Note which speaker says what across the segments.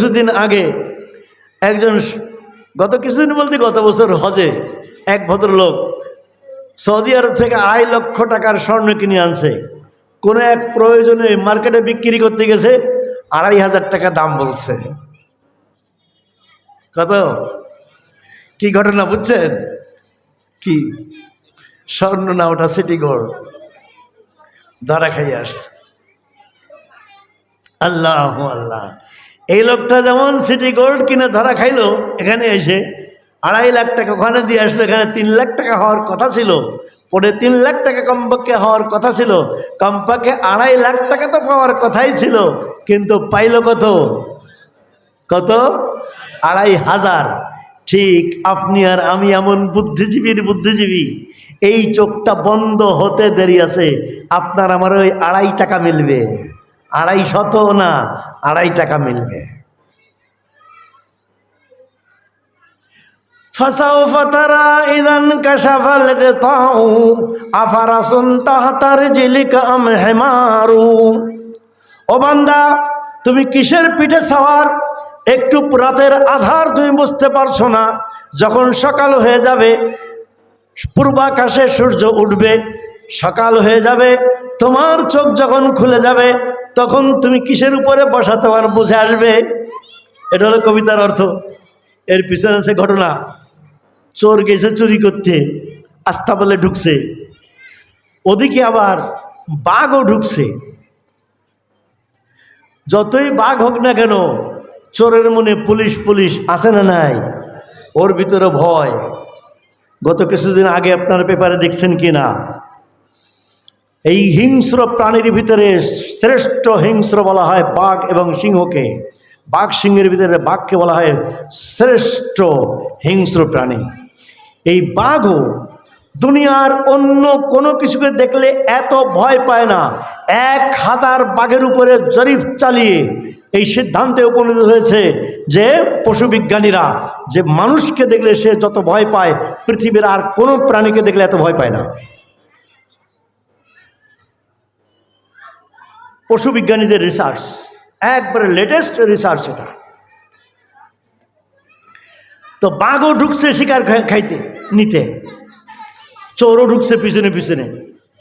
Speaker 1: কিছুদিন আগে একজন গত কিছুদিন বলতে গত বছর হজে এক ভদ্রলোক সৌদি আরব থেকে আড়াই লক্ষ টাকার স্বর্ণ কিনে আনছে। কোনো এক প্রয়োজনে মার্কেটে বিক্রি করতে গেছে, আড়াই হাজার টাকা দাম বলছে। কত? কি ঘটনা বুঝছেন? কি? স্বর্ণ না, ওটা সিটি গোল্ড। ধরা খাইয়ে আসছে। আল্লাহ আল্লাহ। এই লোকটা যেমন সিটি গোল্ড কিনে ধরা খাইলো, এখানে এসে আড়াই লাখ টাকা ওখানে দিয়ে আসলো, এখানে তিন লাখ টাকা হওয়ার কথা ছিল, পরে তিন লাখ টাকা কমপক্ষে হওয়ার কথা ছিল, কমপক্ষে আড়াই লাখ টাকা তো পাওয়ার কথাই ছিল, কিন্তু পাইল কত? কত? আড়াই হাজার। ঠিক আপনি আর আমি এমন বুদ্ধিজীবীর বুদ্ধিজীবী, এই চোখটা বন্ধ হতে দেরি আছে, আপনার আমার ওই আড়াই টাকা মিলবে। আড়াই শত না আড়াই টাকা মিলবে فسوف ترى إذا انكشف الغطاء أفرس تحت رجلك أم حمار ও বান্দা তুমি কিসের পিঠে সওয়ার একটু রাতের আধার তুমি বুঝতে পারছো না যখন সকাল হয়ে যাবে পূর্বাকাশে সূর্য উঠবে সকাল হয়ে যাবে তোমার চোখ যখন খুলে যাবে তখন তুমি কিসের উপরে বসা তোমার বুঝে আসবে। এটা হলো কবিতার অর্থ। এর পিছনে আছে ঘটনা। চোর গেছে চুরি করতে আস্থা বলে ঢুকছে। ওদিকে আবার বাঘও ঢুকছে। যতই বাঘ হোক না কেন, চোরের মনে পুলিশ পুলিশ আছে না নাই? ওর ভিতরে ভয়। গত কিছুদিন আগে আপনার পেপারে দেখছেন কি না এই হিংস্র প্রাণীর ভিতরে শ্রেষ্ঠ হিংস্র বলা হয় বাঘ এবং সিংহকে। বাঘ সিংহের ভিতরে বাঘকে বলা হয় শ্রেষ্ঠ হিংস্র প্রাণী। এই বাঘও দুনিয়ার অন্য কোনো কিছুকে দেখলে এত ভয় পায় না। এক হাজার বাঘের উপরে জরিপ চালিয়ে এই সিদ্ধান্তে উপনীত হয়েছে যে পশুবিজ্ঞানীরা যে মানুষকে দেখলে সে যত ভয় পায়, পৃথিবীর আর কোনো প্রাণীকে দেখলে এত ভয় পায় না। পশুবিজ্ঞানীদের রিসার্চ একবারে লেটেস্ট রিসার্চ এটা। তো বাঘও ঢুকছে শিকার খাইতে, নিতে। চোরও ঢুকছে পিছনে পিছনে।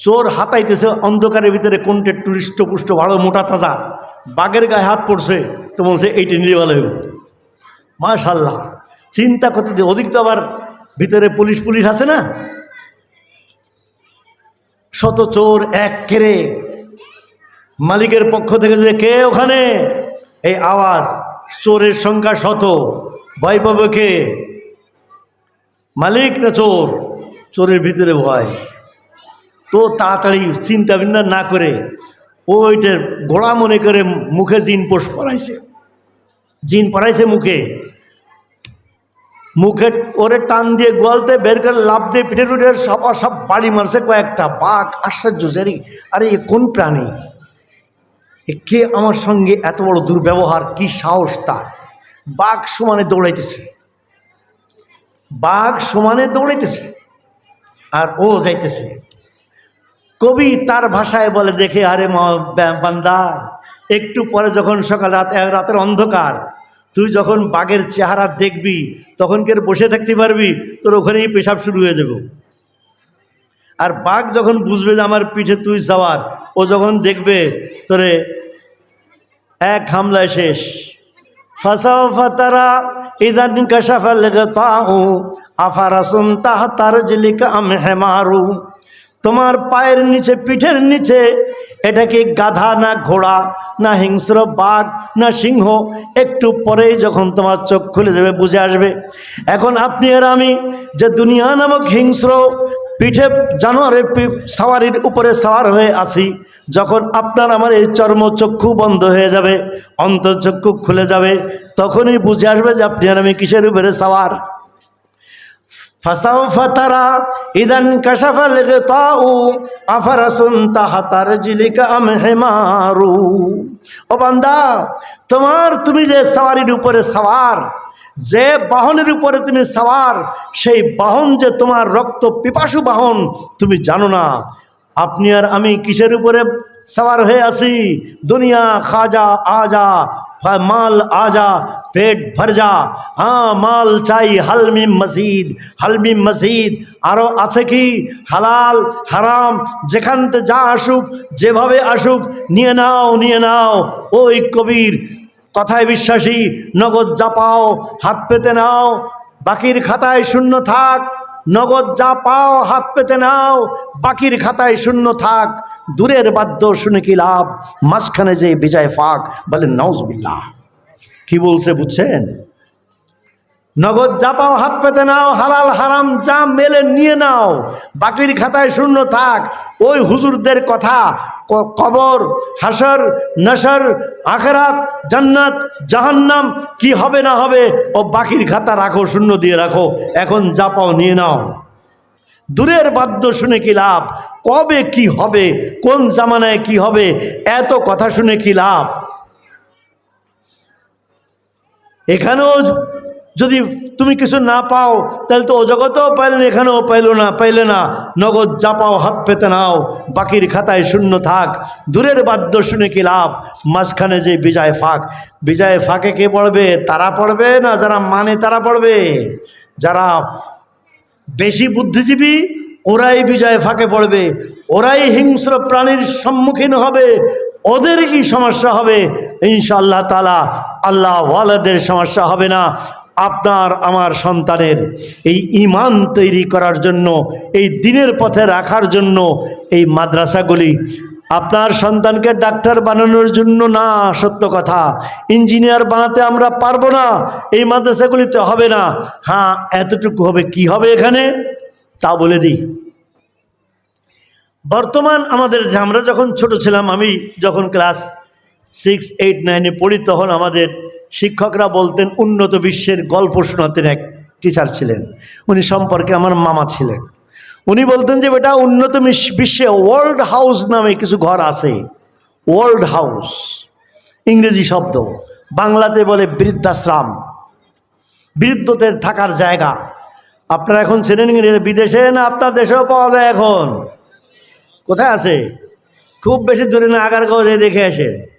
Speaker 1: চোর হাতাইতেছে অন্ধকারের ভিতরে কোনটা টুরিষ্ট পুষ্ট ভালো মোটা তাজা, বাঘের গায়ে হাত পড়ছে, তো বলছে এইটা নিলে ভালো হইব। মাশাল্লাহ, চিন্তা করতে দিয়ে ওদিক তো আবার ভিতরে পুলিশ পুলিশ আছে না? শত চোর এক কেড়ে মালিকের পক্ষ থেকে যে কে ওখানে? এই আওয়াজ, চোরের সংখ্যা শত। ভয় পাবে কে? মালিক না চোর? চোরের ভিতরে ভয়। তো তাড়াতাড়ি চিন্তা বিন্দা না করে ওইটার ঘোড়া মনে করে মুখে জিন পোষ পড়াইছে জিন পরাইছে মুখে। মুখে ওরে টান দিয়ে গোয়ালতে বের করে লাভ দিয়ে পিঠে পিঠে সব সব বাড়ি মারছে কয়েকটা। বাঘ, আশ্চর্য জারি আরে, এ কোন প্রাণী? কে আমার সঙ্গে এত বড় দুর্ব্যবহার, কি সাহস তার? বাঘ সমানে দৌড়াইতেছে। বাঘ সমানে দৌড়াইতেছে আর ও যাইতেছে। কবি তার ভাষায় বলে, দেখে আরে বান্দা, একটু পরে যখন সকাল রাত রাতের অন্ধকার, তুই যখন বাঘের চেহারা দেখবি, তখন কে বসে থাকতে পারবি? তোর ওখানেই পেশাব শুরু হয়ে যাবে। আর বাঘ যখন বুঝবে যে আমার পিঠে তুই যাওয়ার, ও যখন দেখবে, তোরে এক হামলায় শেষ। ফসাফাতারা ইদানিকা সাফাল আফারাসুম তাহতার জিলিকা আম হেমারু তোমার পায়ের নিচে, পিঠের নিচে, এটা কি গাধা না ঘোড়া, না হিংস্র বাঘ, না সিংহ? একটু পরেই যখন তোমার চোখ খুলে যাবে, বুঝে আসবে। এখন আপনি আর আমি যে দুনিয়া নামক হিংস্র পিঠে জানোয়ারের সাওয়ারির উপরে সাওয়ার হয়ে আসি যখন আপনার আমার এই চর্মচক্ষু বন্ধ হয়ে যাবে অন্তর্চক্ষু খুলে যাবে, তখনই বুঝে আসবে যে আপনি আর আমি কিসের উপরে সাওয়ার। فسوف ترى إذا انكشف الغطاء أفرس تحت رجلك أم حمار ও বান্দা তোমার তুমি যে সাওয়ারির উপরে সাওয়ার যে বাহনের উপরে তুমি সাওয়ার সেই বাহন যে তোমার রক্ত পিপাসু বাহন তুমি জানো না আপনি আর আমি কিসের উপরে সবার হয়ে আসি দুনিয়া খাজা আজা মাল আজা পেট ভর যা হ্যাঁ মাল চাই হালমিম মসজিদ হালমিম মসজিদ আরও আছে কি? হালাল, হারাম, যেখান যা আসুক, যেভাবে আসুক, নিয়ে নাও নিয়ে নাও। ওই কবির কথায় বিশ্বাসী, নগদ যা পাও, হাত পেতে নাও। বাকির খাতায় শূন্য থাক। নগদ যা পাও, হাত পেতে নাও, বাকির খাতায় শূন্য থাক। দূরের বাদ্য শুনে কি লাভ? মাঝখানে যে বিজয় ফাঁক। বলে নওজবিল্লাহ কি বলছে, বুঝছেন? নগদ যা পাও হাত পেতে নাও, হালাল, হারাম, যা মেলে নিয়ে নাও। বাকির খাতায় শূন্য থাক। ওই হুজুরদের কথা কবর হাসর নসর আখরাত, জান্নাত, জাহান্নাম, কি হবে না হবে, ও বাকির খাতা রাখো, শূন্য দিয়ে রাখো। এখন যা পাও নিয়ে নাও। দূরের বাদ্য শুনে কি লাভ? কবে কি হবে? কোন জামানায় কি হবে? এত কথা শুনে কি লাভ? এখানেও যদি তুমি কিছু না পাও, তাহলে তো ও জগতেও পাইলেন এখানেও পাইলো না, পাইলে না। নগদ যা পাও হাত পেতে নাও, বাকির খাতায় শূন্য থাক। দূরের বাদ্য শুনে কি লাভ? মাঝখানে যে বিজয় ফাঁক। বিজয় ফাঁকে কে পড়বে? তারা পড়বে না যারা মানে তারা পড়বে? যারা বেশি বুদ্ধিজীবী, ওরাই বিজয় ফাঁকে পড়বে। ওরাই হিংস্র প্রাণীর সম্মুখীন হবে। ওদের ওদেরই সমস্যা হবে। ইনশাআল্লাহ তালা আল্লাহ ওয়ালাদের সমস্যা হবে না। আপনার, আমার সন্তানের এই ইমান তৈরি করার জন্য, এই দিনের পথে রাখার জন্য এই মাদ্রাসাগুলি আপনার সন্তানকে ডাক্তার বানানোর জন্য না, সত্য কথা। ইঞ্জিনিয়ার বানাতে আমরা পারব না, এই মাদ্রাসাগুলিতে হবে না। হ্যাঁ এতটুকু হবে, কি হবে এখানে? তা বলে দিই। বর্তমান আমাদের আমরা যখন ছোট ছিলাম, আমি যখন ক্লাস সিক্স এইট নাইনে পড়ি, তখন আমাদের শিক্ষকরা বলতেন, উন্নত বিশ্বের গল্প শোনাতেন এক টিচার ছিলেন। উনি সম্পর্কে আমার মামা ছিলেন। উনি বলতেন যে, বেটা, উন্নত বিশ্বে ওয়ার্ল্ড হাউস নামে কিছু ঘর আছে। ওয়ার্ল্ড হাউস ইংরেজি শব্দ। বাংলাতে বলে বৃদ্ধাশ্রম। বৃদ্ধদের থাকার জায়গা। আপনারা এখন ছিলেন বিদেশে না আপনার দেশেও পাওয়া যায় এখন? কোথায় আছে? খুব বেশি দূরে না, আগারগাঁও যেয়ে দেখে আসেন।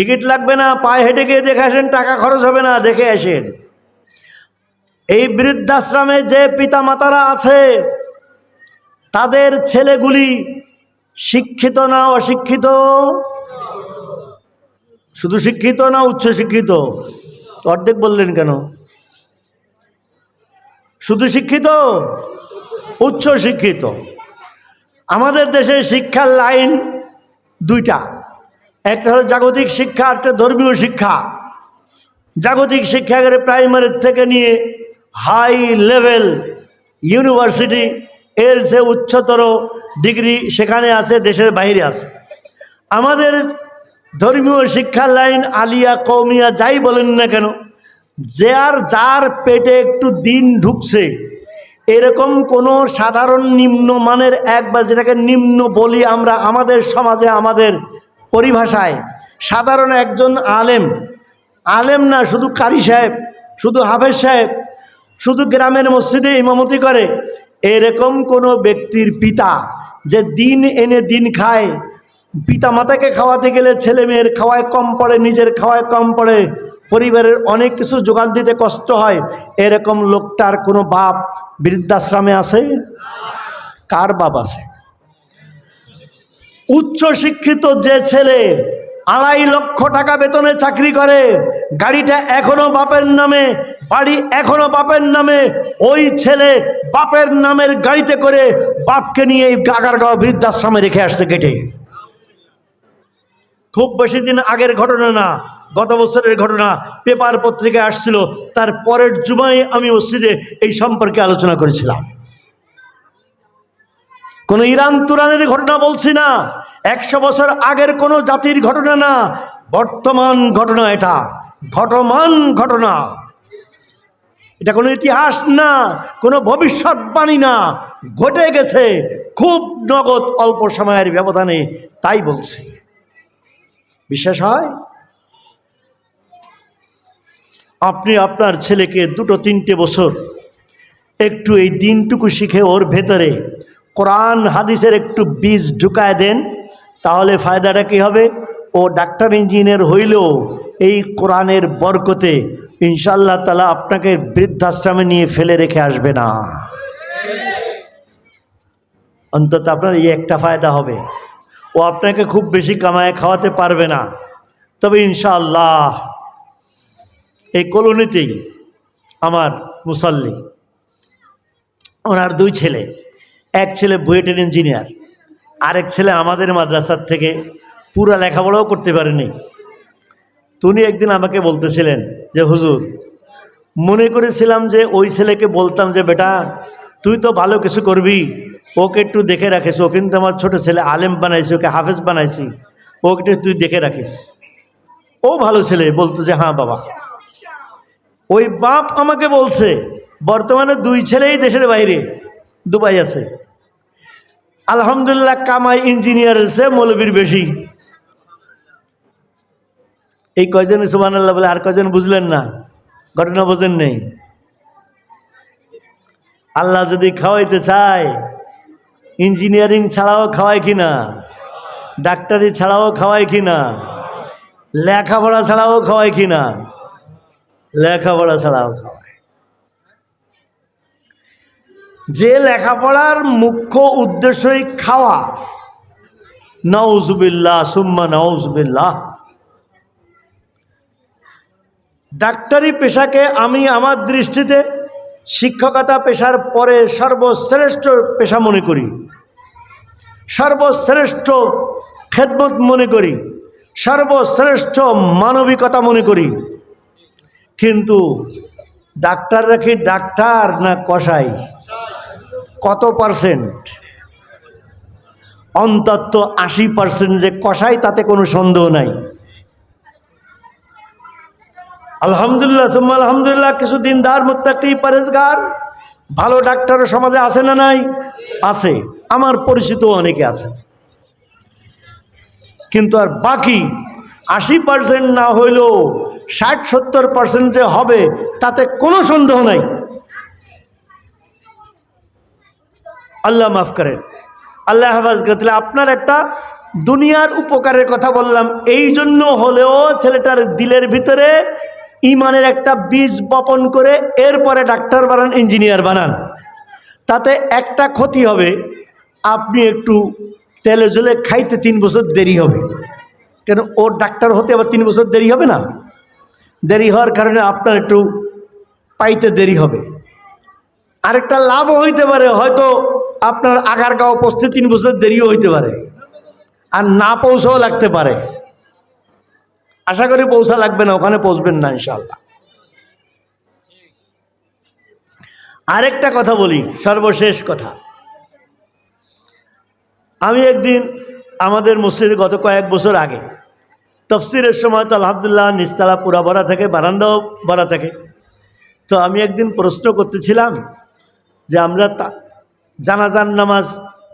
Speaker 1: টিকিট লাগবে না, পায়ে হেঁটে গিয়ে দেখে আসেন, টাকা খরচ হবে না, দেখে আসেন। এই বৃদ্ধাশ্রমে যে পিতা মাতারা আছে, তাদের ছেলেগুলি শিক্ষিত না অশিক্ষিত? শুধু শিক্ষিত না উচ্চ শিক্ষিত? তো অর্ধেক বললেন কেন? শুধু শিক্ষিত? উচ্চ শিক্ষিত। আমাদের দেশে শিক্ষার লাইন দুইটা। একটা হলো জাগতিক শিক্ষা একটা ধর্মীয় শিক্ষা। জাগতিক শিক্ষা করে প্রাইমারি থেকে নিয়ে হাই লেভেল ইউনিভার্সিটি এর যে উচ্চতর ডিগ্রি সেখানে আছে, দেশের বাইরে আছে। আমাদের ধর্মীয় শিক্ষা লাইন আলিয়া কৌমিয়া যাই বলেন না কেন, যে আর যার পেটে একটু দিন ঢুকছে, এরকম কোনো সাধারণ নিম্নমানের এক বা যেটাকে নিম্ন বলি আমরা আমাদের সমাজে, আমাদের পরিভাষায়, সাধারণ একজন আলেম আলেম না শুধু কারি সাহেব, শুধু হাফেজ সাহেব, শুধু গ্রামের মসজিদে ইমামতি করে, এরকম কোনো ব্যক্তির পিতা যে দিন এনে দিন খায় পিতা মাতাকে খাওয়াতে গেলে ছেলে মেয়ের খাওয়ায় কম পড়ে, নিজের খাওয়ায় কম পড়ে, পরিবারের অনেক কিছু জোগান দিতে কষ্ট হয়, এরকম লোকটার কোনো বাপ বৃদ্ধাশ্রমে আছে? কার বাপ আছে? উচ্চ শিক্ষিত যে ছেলে আড়াই লক্ষ টাকা বেতনে চাকরি করে, গাড়িটা এখনও বাপের নামে, বাড়ি এখনও বাপের নামে, ওই ছেলে বাপের নামের গাড়িতে করে বাপকে নিয়ে এই গাগারগাঁও বৃদ্ধাশ্রমে রেখে আসছে কেটে খুব বেশি দিন আগের ঘটনা না, গত বছরের ঘটনা, পেপার পত্রিকায় আসছিল, তার পরের জুমায় আমি মসজিদে এই সম্পর্কে আলোচনা করেছিলাম। কোনো ইরান তুরানের ঘটনা বলছি না। একশো বছর আগের কোনো জাতির ঘটনা না। বর্তমান ঘটনা এটা। ঘটমান ঘটনা। এটা কোনো ইতিহাস না, কোনো ভবিষ্যৎবাণী না। ঘটে গেছে খুব নগদ অল্প সময়ের ব্যবধানে, তাই বলছি। বিশ্বাস হয়? আপনি আপনার ছেলেকে দুটো তিনটে বছর একটু এই দিনটুকু শিখে ওর ভেতরে কোরআন হাদিসের একটু বীজ ঢুকায় দেন, তাহলে ফায়দাটা কি হবে? ও ডাক্তার ইঞ্জিনিয়ার হইলেও এই কোরআনের বরকতে ইনশাল্লাহ তালা আপনাকে বৃদ্ধাশ্রমে নিয়ে ফেলে রেখে আসবে না। অন্তত আপনার এই একটা ফায়দা হবে। ও আপনাকে খুব বেশি কামায় খাওয়াতে পারবে না। তবে ইনশাআল্লাহ এই কলোনিতেই আমার মুসাল্লি, ওনার দুই ছেলে এক ছেলে বুয়েটের ইঞ্জিনিয়ার, আরেক ছেলে আমাদের মাদ্রাসার থেকে পুরা লেখাপড়াও করতে পারেনি। তুমি একদিন আমাকে বলতেছিলেন যে, হুজুর, মনে করেছিলাম যে ওই ছেলেকে বলতাম যে, বেটা, তুই তো ভালো কিছু করবি, ওকে একটু দেখে রাখিস, ও কিন্তু আমার ছোট ছেলে, আলেম বানাইছি, ওকে হাফেজ বানাইছি, ওকে তুই দেখে রাখিস। ও ভালো ছেলে, বলতো যে হ্যাঁ বাবা। ওই বাপ আমাকে বলছে, বর্তমানে দুই ছেলেই দেশের বাইরে। দুবাই আছে। আলহামদুলিল্লাহ কামাই ইঞ্জিনিয়ার আছে মৌলবীর বেশি। এই কয়জন সুবান আল্লাহ বলে আর কয়জন বুঝলেন না? ঘটনা বোঝেন নেই। আল্লাহ যদি খাওয়াইতে চায়, ইঞ্জিনিয়ারিং ছাড়াও খাওয়ায় কিনা? ডাক্তারি ছাড়াও খাওয়ায় কিনা? লেখাপড়া ছাড়াও খাওয়ায় কিনা? লেখাপড়া ছাড়াও খাওয়ায়। যে লেখাপড়ার মুখ্য উদ্দেশ্যই খাওয়া। নওজবিল্লাহ সুম্মা নওজবিল্লাহ ডাক্তারি পেশাকে আমি আমার দৃষ্টিতে শিক্ষকতা পেশার পরে সর্বশ্রেষ্ঠ পেশা মনে করি। সর্বশ্রেষ্ঠ খেদমত মনে করি। সর্বশ্রেষ্ঠ মানবিকতা মনে করি। কিন্তু ডাক্তাররা কি ডাক্তার না কষাই কত পার্সেন্ট? অন্তত আশি পার্সেন্ট যে কষাই তাতে কোনো সন্দেহ নাই। আলহামদুলিল্লাহ, সুম্মা আলহামদুলিল্লাহ, কিছু দিনদার, মোত্তাকি, পরেজগার, ভালো ডাক্তার সমাজে আছে না নাই? আছে। আমার পরিচিত অনেকে আছে। কিন্তু আর বাকি আশি পার্সেন্ট না হইলেও ষাট সত্তর পার্সেন্ট যে হবে, তাতে কোনো সন্দেহ নাই। আল্লাহ মাফ করেন। আল্লাহ হাফাজ তাহলে আপনার একটা দুনিয়ার উপকারের কথা বললাম। এই জন্য হলেও ছেলেটার দিলের ভিতরে ইমানের একটা বীজ বপন করে এরপরে ডাক্তার বানান, ইঞ্জিনিয়ার বানান। তাতে একটা ক্ষতি হবে, আপনি একটু তেলে জলে খাইতে তিন বছর দেরি হবে। কেন? ওর ডাক্তার হতে আবার তিন বছর দেরি হবে না? দেরি হওয়ার কারণে আপনার একটু পাইতে দেরি হবে। আরেকটা লাভও হইতে পারে, হয়তো আপনার আগার আগারগাঁও পৌঁছতে তিন বছর দেরিও হইতে পারে। আর না পৌঁছাও লাগতে পারে। আশা করি পৌঁছা লাগবে না, ওখানে পৌঁছবেন না ইনশাল্লাহ আরেকটা কথা বলি, সর্বশেষ কথা। আমি একদিন আমাদের মসজিদে গত কয়েক বছর আগে, তফসিরের সময় তো আলহামদুলিল্লাহ নিস্তালা পুরা ভরা থাকে, বারান্দাও ভরা থাকে। তো আমি একদিন প্রশ্ন করতেছিলাম যে আমরা জানাজান নামাজ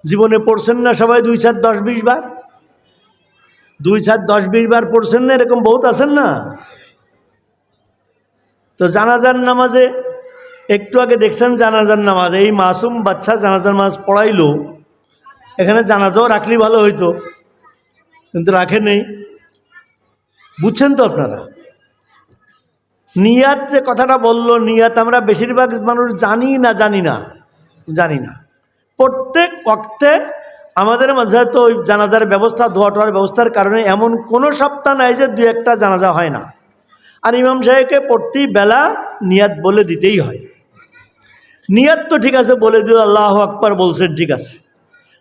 Speaker 1: জীবনে পড়ছেন না সবাই? দুই চার দশ, বিশ বার? দুই চার দশ, বিশ বার পড়ছেন না? এরকম বহুত আছেন না? তো জানাজার নামাজে একটু আগে দেখছেন জানাজার নামাজ। এই মাসুম বাচ্চা জানাজার নামাজ পড়াইলো। এখানে জানাজাও রাখলে ভালো হইতো। কিন্তু রাখে নেই। বুঝছেন তো আপনারা? নিয়াত যে কথাটা বলল, নিয়াত আমরা বেশিরভাগ মানুষ জানি না জানি না জানি না। প্রত্যেক অক্তে আমাদের মাঝে তো ওই জানাজার ব্যবস্থা, ধোয়া টোয়ার ব্যবস্থার কারণে এমন কোনো সপ্তাহ নাই যে দু একটা জানাজা হয় না। আর ইমাম সাহেবকে প্রতি বেলা নিয়াত বলে দিতেই হয়। নিয়াত তো ঠিক আছে, বলে দিল আল্লাহ আকবর বলছেন, ঠিক আছে।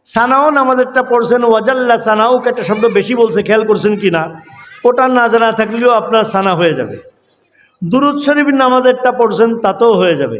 Speaker 1: সানাও নামাজেরটা পড়ছেন, ওয়াজাল্লা সানাও একটা শব্দ বেশি বলছে, খেয়াল করছেন কি না? ওটা না জানা থাকলেও আপনার সানা হয়ে যাবে। দুরুদ শরীফ নামাজেরটা পড়ছেন, তাতেও হয়ে যাবে।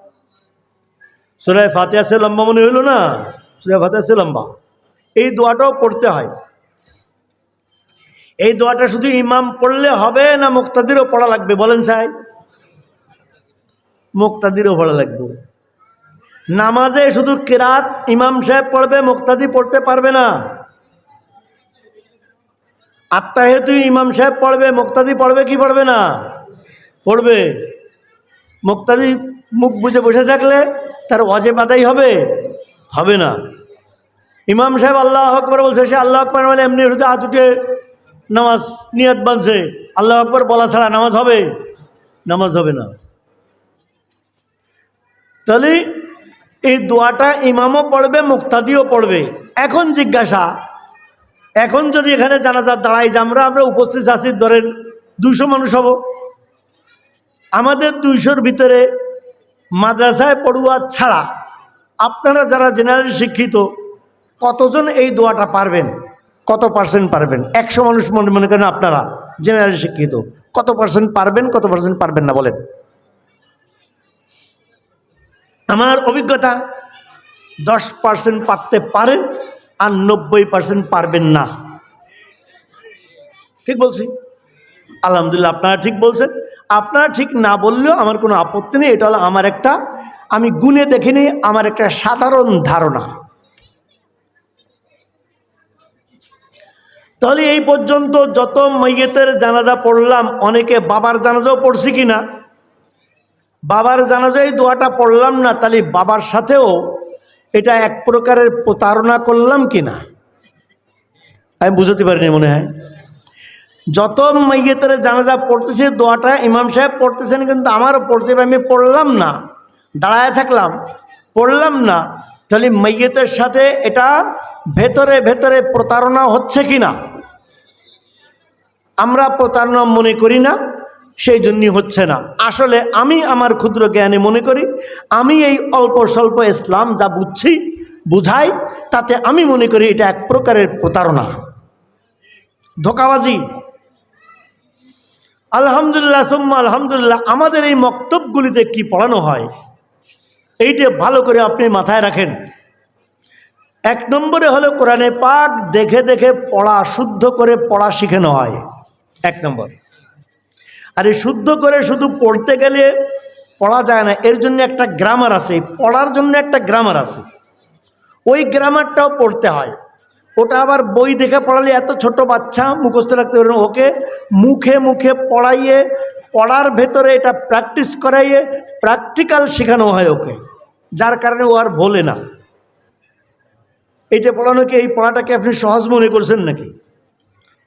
Speaker 1: সুরায় ফাতিহা সে লম্বা মনে হইল না? সুরায় ফাতিহা সে লম্বা। এই দোয়াটাও পড়তে হয়। এই দোয়াটা শুধু ইমাম পড়লে হবে না মুক্তাদিরও পড়া লাগবে? বলেন সাহেব। মুক্তাদিরও পড়া লাগবে। নামাজে শুধু কেরাত ইমাম সাহেব পড়বে, মুক্তাদি পড়তে পারবে না। আত্মাহেতু ইমাম সাহেব পড়বে, মুক্তাদি পড়বে, কি পড়বে না? পড়বে। মুক্তাদি মুখ বুঝে বসে থাকলে তার অজে বাদাই হবে? হবে না। ইমাম সাহেব আল্লাহ আকবর বলছে, সে আল্লাহ আকবর মানে এমনি হৃদয় হাত উঠে নামাজ নিয়ত বানছে আল্লাহ আকবর বলা ছাড়া নামাজ হবে? নামাজ হবে না। তাহলে এই দোয়াটা ইমামও পড়বে, মুক্তাদিও পড়বে। এখন জিজ্ঞাসা, এখন যদি এখানে জানাজার দাঁড়াই যে আমরা আমরা উপস্থিত আছি, ধরেন দুশো মানুষ হব। আমাদের দুইশোর ভিতরে মাদ্রাসায় পড়ুয়া ছাড়া আপনারা যারা জেনারেল শিক্ষিত, কতজন এই দোয়াটা পারবেন? কত পার্সেন্ট পারবেন? একশো মানুষ মনে মনে করেন আপনারা জেনারেল শিক্ষিত। কত পার্সেন্ট পারবেন, কত পার্সেন্ট পারবেন না বলেন? আমার অভিজ্ঞতা, দশ পার্সেন্ট পারতে পারেন আর নব্বই পার্সেন্ট পারবেন না। ঠিক বলছি? আলহামদুলিল্লাহ, আপনারা ঠিক বলছেন। আপনারা ঠিক না বললেও আমার কোনো আপত্তি নেই, এটা হলো আমার একটা, আমি গুণে দেখিনি, আমার একটা সাধারণ ধারণা। তাহলে এই পর্যন্ত যত মাইয়েতের জানাজা পড়লাম, অনেকে বাবার জানাজাও পড়ছি কি না বাবার জানাজাই দোয়াটা পড়লাম না, তাহলে বাবার সাথেও এটা এক প্রকারের প্রতারণা করলাম কি না আমি বুঝতে পারিনি মনে হয়। যত মাইয়েতের জানাজা পড়তেছে, দোয়াটা ইমাম সাহেব পড়তেছেন, কিন্তু আমারও পড়তে আমি পড়লাম না। দাঁড়ায় থাকলাম, পড়লাম না। তাহলে মাইয়েতের সাথে এটা ভেতরে ভেতরে প্রতারণা হচ্ছে কি না আমরা প্রতারণা মনে করি না, সেই জন্যই হচ্ছে না। আসলে আমি আমার ক্ষুদ্র জ্ঞানে মনে করি, আমি এই অল্প স্বল্প ইসলাম যা বুঝছি, বুঝাই, তাতে আমি মনে করি এটা এক প্রকারের প্রতারণা। ধোকাবাজি আলহামদুলিল্লাহ, সুম্মা আলহামদুলিল্লাহ, আমাদের এই মক্তবগুলিতে কি পড়ানো হয়? এইটা ভালো করে আপনি মাথায় রাখেন। এক নম্বরে হলো কোরআনে পাক দেখে দেখে পড়া, শুদ্ধ করে পড়া শিখানো হয়। এক নম্বর। আর এই শুদ্ধ করে শুধু পড়তে গেলে পড়া যায় না, এর জন্য একটা গ্রামার আছে পড়ার জন্য একটা গ্রামার আছে। ওই গ্রামারটাও পড়তে হয়। ওটা আবার বই দেখে পড়ালে এত ছোট বাচ্চা, মুখস্থ রাখতে পারবে না। ওকে মুখে মুখে পড়াইয়ে, পড়ার ভেতরে এটা প্র্যাকটিস করাইয়ে প্র্যাকটিক্যাল শেখানো হয় ওকে। যার কারণে ও আর ভোলে না। এটা পড়ানো কি এই পড়াটাকে আপনি সহজ মনে করছেন নাকি?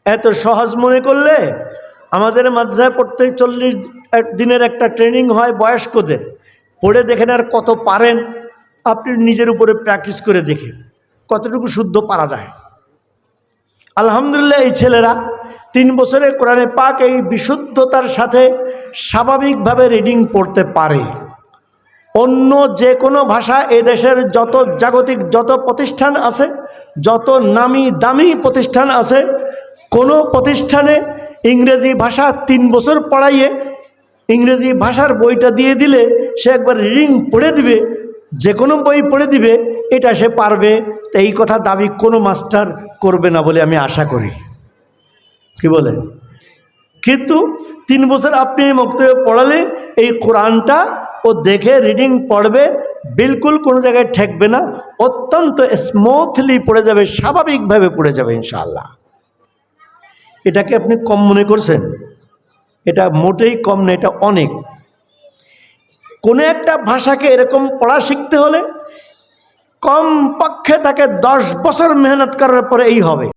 Speaker 1: এত সহজ মনে করলে আমাদের মাদ্রাসায় পড়তে চল্লিশ দিনের একটা ট্রেনিং হয় বয়স্কদের। পড়ে দেখেন আর কত পারেন, আপনি নিজের উপরে প্র্যাকটিস করে দেখেন। কতটুকু শুদ্ধ পারা যায়? আলহামদুলিল্লাহ, এই ছেলেরা তিন বছরে কোরআনে পাক এই বিশুদ্ধতার সাথে স্বাভাবিকভাবে রিডিং পড়তে পারে। অন্য যে কোনো ভাষা দেশের যত জাগতিক যত প্রতিষ্ঠান আছে, যত নামি দামি প্রতিষ্ঠান আছে, কোনো প্রতিষ্ঠানে ইংরেজি ভাষা তিন বছর পড়াইয়ে ইংরেজি ভাষার বইটা দিয়ে দিলে সে একবার রিডিং পড়ে দিবে, যে কোনো বই পড়ে দিবে এটা সে পারবে, তো এই কথা দাবি কোনো মাস্টার করবে না বলে আমি আশা করি। কি বলে? কিন্তু তিন বছর আপনি এই বক্তব্য পড়ালে এই কোরআনটা ও দেখে রিডিং পড়বে, বিলকুল কোনো জায়গায় ঠেকবে না, অত্যন্ত স্মুথলি পড়ে যাবে, স্বাভাবিকভাবে পড়ে যাবে ইনশাআল্লাহ। এটাকে আপনি কম মনে করছেন? এটা মোটেই কম না, এটা অনেক। কোনো একটা ভাষাকে এরকম পড়া শিখতে হলে কম পক্ষে তাকে দশ বছর মেহনত করার পরে এই হবে।